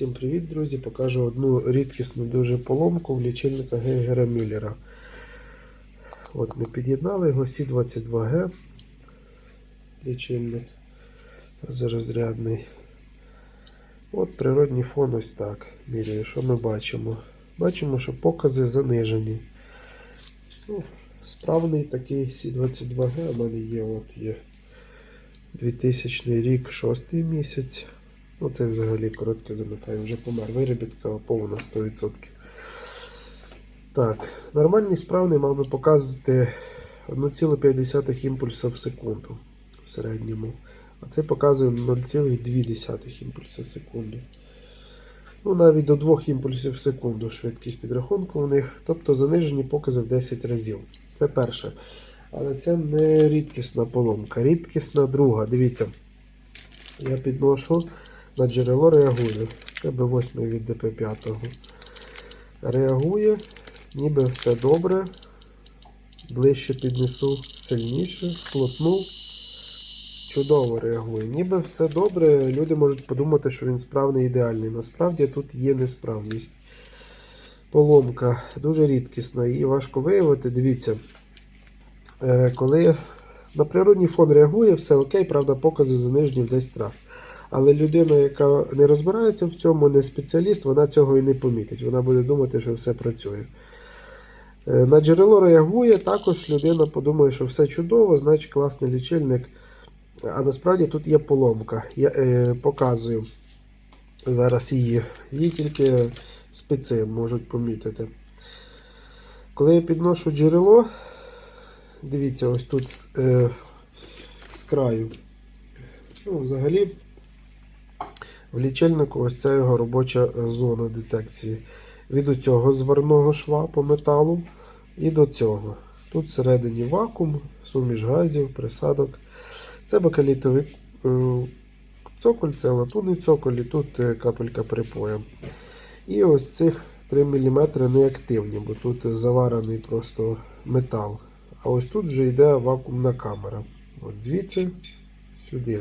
Всім привіт, друзі! Покажу одну рідкісну дуже поломку в лічильника Гейгера Мюллера. От ми під'єднали його Сі22Г. Лічильник зарозрядний. От природній фон ось так міряє. Що ми бачимо? Бачимо, що покази занижені. Ну, справний такий Сі22Г у мене є. От є 2000 рік, 6 місяць. Ну, це взагалі коротке замикаю, вже помер. Виробітка повна 100%. Так, нормальний справний мав би показувати 1,5 імпульса в секунду в середньому. А це показує 0,2 імпульса в секунду. Ну, навіть до 2 імпульсів в секунду швидкість підрахунку у них. Тобто занижені покази в 10 разів. Це перше. Але це не рідкісна поломка. Рідкісна друга. Дивіться, я підношу на джерело реагує. Це Б8 від ДП5. Реагує, ніби все добре. Ближче піднесу сильніше, вплотнув. Чудово реагує. Ніби все добре. Люди можуть подумати, що він справний ідеальний. Насправді тут є несправність. Поломка дуже рідкісна і важко виявити. Дивіться, е, коли на природній фон реагує, все окей, правда, покази занижені в 10 разів. Але людина, яка не розбирається в цьому, не спеціаліст, вона цього і не помітить. Вона буде думати, що все працює. Е, На джерело реагує, також людина подумає, що все чудово, значить класний лічильник. А насправді тут є поломка. Я е, показую зараз її. Її тільки спеці можуть помітити. Коли я підношу джерело, дивіться, ось тут з, е, з краю. Ну, взагалі, в лічильнику ось це його робоча е, зона детекції. Від цього зварного шва по металу і до цього. Тут всередині вакуум, суміш газів, присадок. Це бакалітовий е, цоколь, це латунний цоколь, і тут е, капелька припоя. І ось цих 3 мм неактивні, бо тут заварений просто метал. А ось тут вже йде вакуумна камера. От звідси сюди.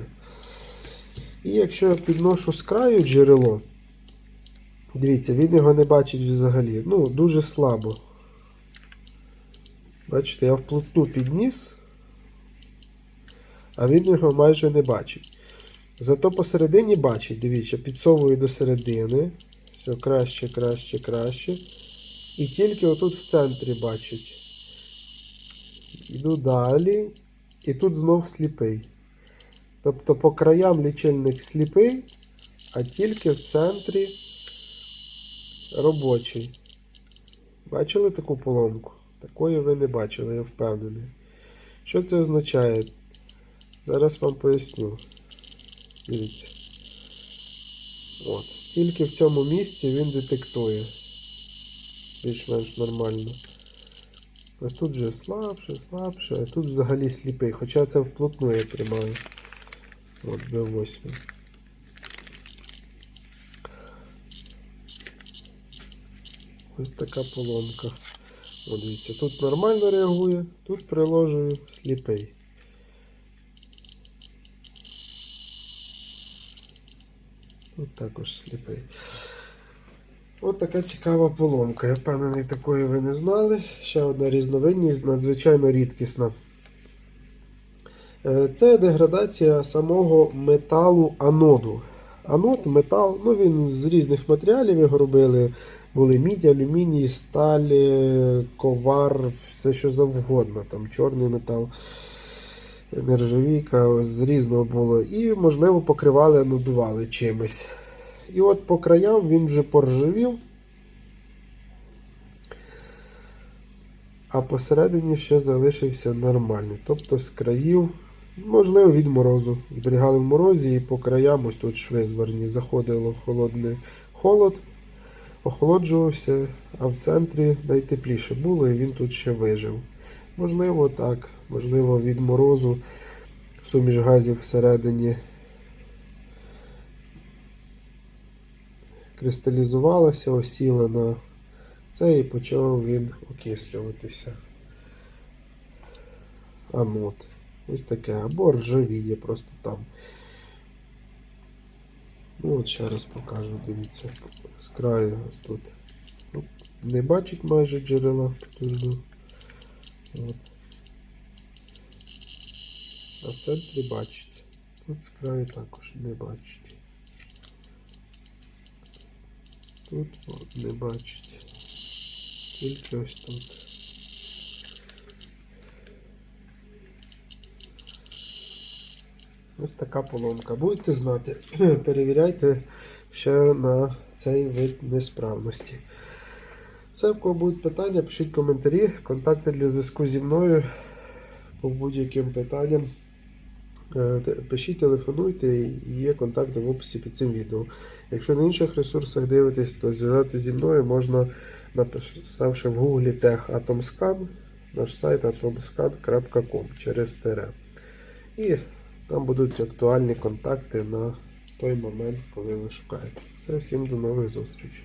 І якщо я підношу з краю джерело, дивіться, він його не бачить взагалі. Ну, дуже слабо. Бачите, я вплотну підніс, а він його майже не бачить. Зато посередині бачить, дивіться, підсовую до середини. Все краще, краще, краще. І тільки отут в центрі бачить. Йду далі. І тут знов сліпий. Тобто по краям лічильник сліпий, а тільки в центрі робочий. Бачили таку поломку? Такої ви не бачили, я впевнений. Що це означає? Зараз вам поясню. Дивіться. От. Тільки в цьому місці він детектує. Більш-менш нормально. Ось тут вже слабше, слабше, а тут взагалі сліпий. Хоча це вплотну я тримаю. От Б8. Ось така поломка. От дивіться, тут нормально реагує, тут приложую сліпий. Тут також сліпий. От така цікава поломка. Я впевнений, такої ви не знали. Ще одна різновидність, надзвичайно рідкісна. Е, Це деградація самого металу аноду. Анод, метал, ну він з різних матеріалів його робили. Були мідь, алюміній, сталь, е, ковар, все що завгодно. Там чорний метал, нержавійка, з різного було. І, можливо, покривали, надували чимось. І от по краям він вже поржавів. А посередині ще залишився нормальний. Тобто з країв, можливо, від морозу. Зберігали в морозі і по краям ось тут шви зварні. Заходило холодний холод, охолоджувався, а в центрі найтепліше було і він тут ще вижив. Можливо, так, можливо, від морозу суміш газів всередині кристалізувалася, осіла на це і почав він окислюватися. Анод. Ось таке. Або ржавіє просто там. Ну от ще раз покажу, дивіться. З краю ось тут. Ну, Не бачить майже джерела потужного. От. А в центрі бачить. Тут з краю також не бачить. Тут не бачить. Тільки ось тут. Ось така поломка. Будете знати, перевіряйте ще на цей вид несправності. Все, в кого будуть питання, пишіть коментарі, контакти для зв'язку зі мною по будь-яким питанням. Е, Пишіть, телефонуйте, є контакти в описі під цим відео. Якщо на інших ресурсах дивитесь, то зв'язатися зі мною можна, написавши в гуглі тех Atomscan, наш сайт atomscan.com через тире. І там будуть актуальні контакти на той момент, коли ви шукаєте. Все, всім до нових зустрічей.